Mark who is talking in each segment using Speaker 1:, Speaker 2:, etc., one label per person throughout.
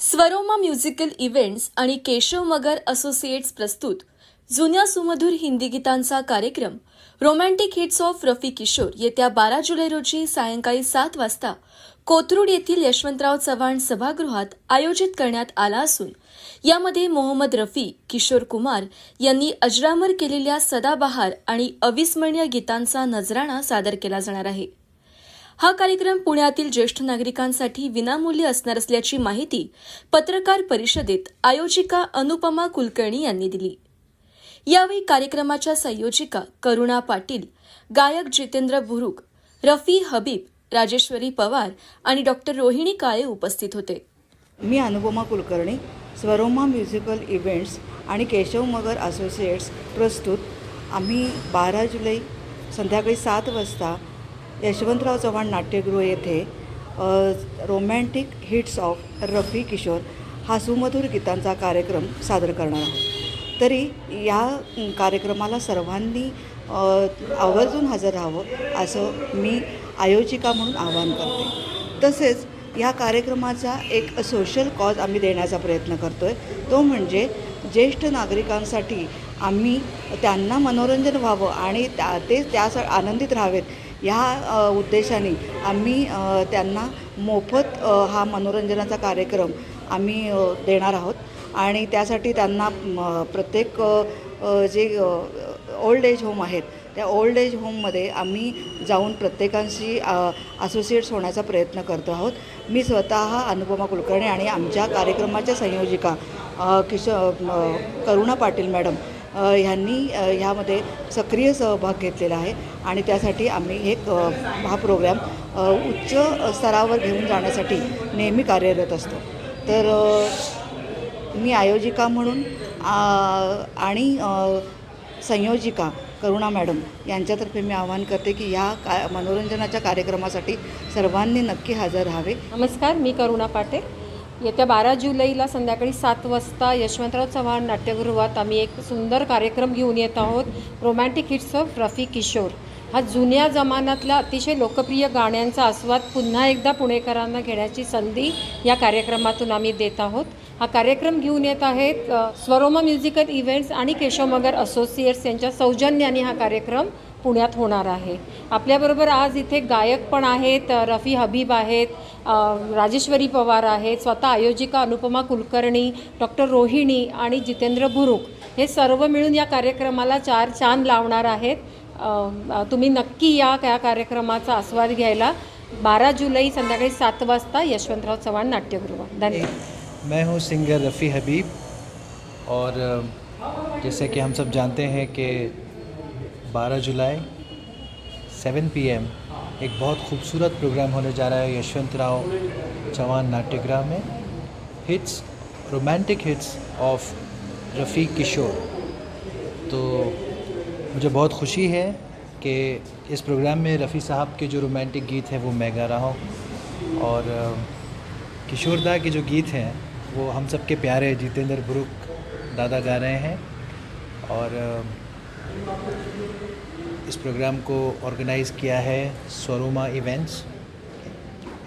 Speaker 1: स्वरोमा musical events आणि केशव मगर associates प्रस्तुत जुन्या सुमधुर हिंदी गीतांचा कार्यक्रम. Romantic hits of Rafi Kishore येत्या बारा जुलै रोजी सायंकाळी सात वाजता कोथरूड येथील यशवंतराव चव्हाण सभागृहात आयोजित करण्यात आला असून यामध्ये मोहम्मद रफी किशोर कुमार यांनी अजरामर केलेल्या सदाबहार आणि अविस्मरणीय गीतांचा नजराणा सादर केला जाणार आहे. हा कार्यक्रम पुण्यातील ज्येष्ठ नागरिकांसाठी विनामूल्य असणार असल्याची माहिती पत्रकार परिषदेत आयोजिका अनुपमा कुलकर्णी यांनी दिली. यावेळी कार्यक्रमाच्या संयोजिका करुणा पाटील गायक जितेंद्र बुरुक रफी हबीब राजेश्वरी पवार आणि डॉक्टर रोहिणी काळे उपस्थित होते.
Speaker 2: मी अनुपमा कुलकर्णी स्वरोमा म्युझिकल इव्हेंट्स आणि केशव मगर असोसिएट्स प्रस्तुत. आम्ही बारा जुलै संध्याकाळी सात वाजता यशवंतराव चव्हाण नाट्यगृह येथे romantic hits of Rafi Kishore हा सुमधुर गीतांचा कार्यक्रम सादर करणार आहोत. तरी या कार्यक्रमाला सर्वांनी आवर्जून हजर राहावं असं मी आयोजिका म्हणून आवाहन करते. तसेच या कार्यक्रमाचा एक सोशल कॉज आम्ही देण्याचा प्रयत्न करतो आहे तो म्हणजे ज्येष्ठ नागरिकांसाठी आम्ही त्यांना मनोरंजन व्हावं आणि त्या ते त्यास आनंदित राहावेत ह्या उद्देशाने आम्ही त्यांना मोफत हा मनोरंजनाचा कार्यक्रम आम्ही देणार आहोत. आणि त्यासाठी त्यांना प्रत्येक जे ओल्ड एज होम आहेत त्या ओल्ड एज होममध्ये आम्ही जाऊन प्रत्येकांशी असोसिएट्स होण्याचा प्रयत्न करतो आहोत. मी स्वतः अनुपमा कुलकर्णी आणि आमच्या कार्यक्रमाच्या संयोजिका किशो किश करुणा पाटील मॅडम ह्यांनी ह्यामध्ये सक्रिय सहभाग घेतलेला आहे आणि त्यासाठी आम्ही एक हा प्रोग्राम उच्च स्तरावर घेऊन जाण्यासाठी नेहमी कार्यरत असतो. तर मी आयोजिका म्हणून आणि संयोजिका करुणा मॅडम यांच्यातर्फे मी आवाहन करते की या का मनोरंजनाच्या कार्यक्रमासाठी सर्वांनी नक्की हजर राहावे.
Speaker 3: नमस्कार मी करुणा पाटे. येत्या बारा जुलैला संध्याकाळी सात वाजता यशवंतराव चव्हाण नाट्यगृहात आम्ही एक सुंदर कार्यक्रम घेऊन येत आहोत romantic hits of Rafi Kishore हा जुन्या जमान्यातल्या अतिशय लोकप्रिय गाण्यांचा आस्वाद पुन्हा एकदा पुणेकरांना घेण्याची संधी या कार्यक्रमातून आम्ही देत आहोत. हा कार्यक्रम घेऊन येत आहेत स्वरोमा म्युझिकल इव्हेंट्स आणि केशव मगर असोसिएट्स यांच्या सौजन्याने हा कार्यक्रम पुण्यात होणार आहे. आपल्याबरोबर आज इथे गायक पण आहेत रफी हबीब आहेत राजेश्वरी पवार आहेत स्वतः आयोजिका अनुपमा कुलकर्णी डॉक्टर रोहिणी आणि जितेंद्र बुरुक. हे सर्व मिळून या कार्यक्रमाला चार चांद लावणार आहेत. तुम्ही नक्की या या कार्यक्रमाचा आस्वाद घ्यायला. बारा जुलै संध्याकाळी सात वाजता यशवंतराव चव्हाण नाट्यगृह. धन्यवाद.
Speaker 4: मैं हूँ सिंगर रफ़ी हबीब और जैसे कि हम सब जानते हैं कि 12 जुलाई 7 पीएम एक बहुत खूबसूरत प्रोग्राम होने जा रहा है यशवंत राव चौहान नाट्यगृह में। Hits romantic hits of Rafi Kishore. तो मुझे बहुत खुशी है कि इस प्रोग्राम में रफ़ी साहब के जो रोमांटिक गीत हैं, वो मैं गा रहा हूँ। और किशोरदा के जो गीत हैं, वो हम सब के प्यारे जितेंद्र बुरुक दादा गा रहे हैं। और इस प्रोग्राम को ऑर्गेनाइज़ किया है Swaroma events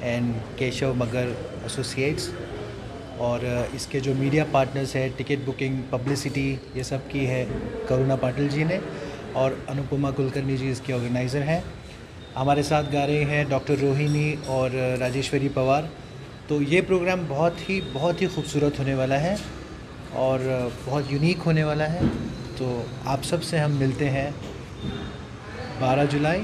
Speaker 4: and Keshav Magar associates और इसके जो मीडिया पार्टनर्स है, टिकट बुकिंग, पब्लिसिटी, ये सब की है करुणा पाटिल जी ने और अनुपमा कुलकर्णी जी इसके ऑर्गेनाइज़र हैं। हमारे साथ गा रहे हैं डॉक्टर रोहिणी और राजेश्वरी पवार। तो ये प्रोग्राम बहुत ही बहुत ही खूबसूरत होने वाला है और बहुत यूनिक होने वाला है। तो आप सब से हम मिलते हैं 12 जुलाई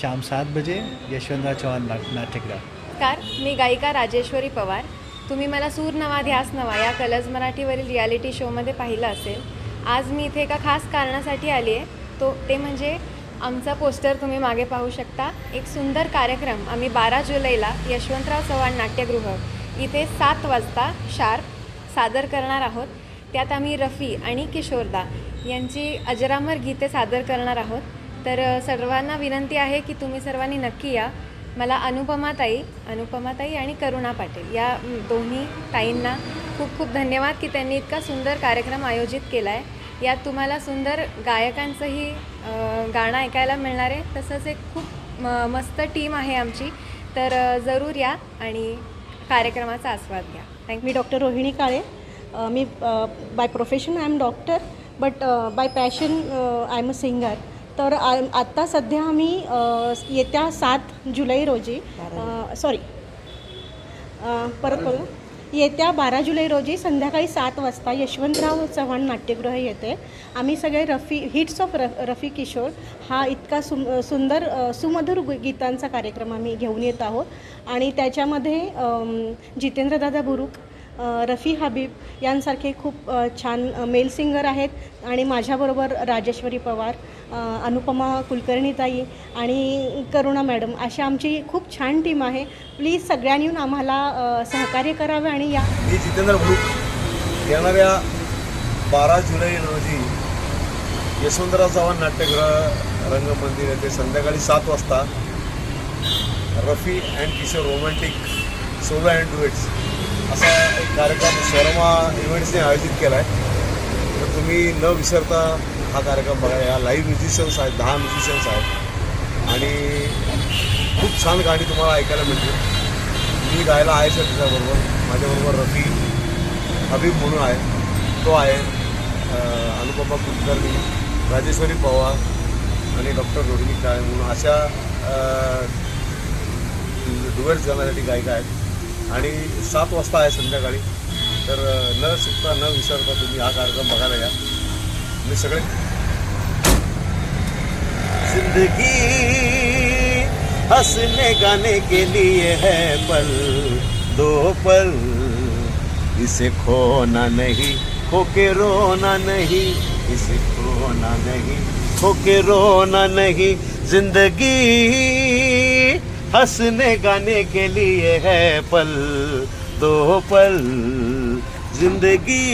Speaker 4: शाम सात बजे यशवंतराव चौहान नाट्यगृह
Speaker 5: नमस्कार मी गायिका राजेश्वरी पवार। तुम्ही मला सूर नवा ध्यास नवा या कलर्स मराठीवरील रियालिटी शोमध्ये पाहिलं असेल. आज मी इथे एका खास कारणासाठी आली आहे. तो ते म्हणजे आमचा पोस्टर तुम्ही मागे पाहू शकता. एक सुंदर कार्यक्रम आम्ही बारा जुलैला यशवंतराव चव्हाण नाट्यगृह इथे सात वाजता शार्प सादर करणार आहोत. त्यात आम्ही रफी आणि किशोरदा यांची अजरामर गीते सादर करणार आहोत. तर सर्वांना विनंती आहे की तुम्ही सर्वांनी नक्की या. मला अनुपमाताई अनुपमाताई आणि करुणा पाटील या दोन्ही ताईंना खूप खूप धन्यवाद की त्यांनी इतका सुंदर कार्यक्रम आयोजित केला आहे यात तुम्हाला सुंदर गायकांचंही गाणं ऐकायला मिळणार आहे. तसंच एक खूप म, मस्त टीम आहे आमची. तर जरूर या आणि कार्यक्रमाचा आस्वाद घ्या. थँक्यू
Speaker 6: मी doctor Rohini Kale. Me by profession I am doctor. But by passion I am a singer तर आ- आत्ता सध्या आम्ही येत्या सात जुलै रोजी सॉरी परत बोला येत्या बारा जुलै रोजी संध्याकाळी सात वाजता यशवंतराव चव्हाण नाट्यगृह येते. आम्ही सगळे रफी हिट्स ऑफ र रफी किशोर हा इतका सुम सुंदर सुमधुर गीतांचा कार्यक्रम आम्ही घेऊन येत आहोत. आणि त्याच्यामध्ये जितेंद्रदादा बुरुक रफी हबीब यांसारखे खूप छान मेल सिंगर आहेत आणि माझ्याबरोबर राजेश्वरी पवार अनुपमा कुलकर्णीताई आणि करुणा मॅडम. अशी आमची खूप छान टीम आहे. प्लीज सगळ्यांनी येऊन आम्हाला सहकार्य करावे आणि या
Speaker 7: मी जितेंद्र भूक येणाऱ्या बारा जुलै रोजी यशवंतराव चव्हाण नाट्यगृह रंगमंदिर येथे संध्याकाळी सात वाजता Rafi and Kishore romantic solo and duets असा एक कार्यक्रम शर्मा इव्हेंट्सने आयोजित केला आहे तर तुम्ही न विसरता हा कार्यक्रम बघा. या लाईव्ह म्युझिशियन्स आहेत दहा म्युझिशियन्स आहेत. आणि खूप छान गाणी तुम्हाला ऐकायला मिळतील. मी गायला आहे सर त्याच्याबरोबर माझ्याबरोबर रफी हबीब म्हणून आहे. तो आहे. अनुपमा कुलकर्णी राजेश्वरी पवार आणि डॉक्टर रोहिणी काळे म्हणून अशा डुएट्स गाण्यासाठी गायिका आहेत. आणि सात वाजता आहे संध्याकाळी. तर न चुकता न विसरता तुम्ही हा कार्यक्रम बघायला या. मी सगळे
Speaker 8: जिंदगी हंसने गाने के लिए है पल दो पल। इसे खोना नहीं खो के रोना नहीं इसे खोना नहीं खो के रोना नहीं। जिंदगी हंसने गाने के लिए है पल दो पल जिंदगी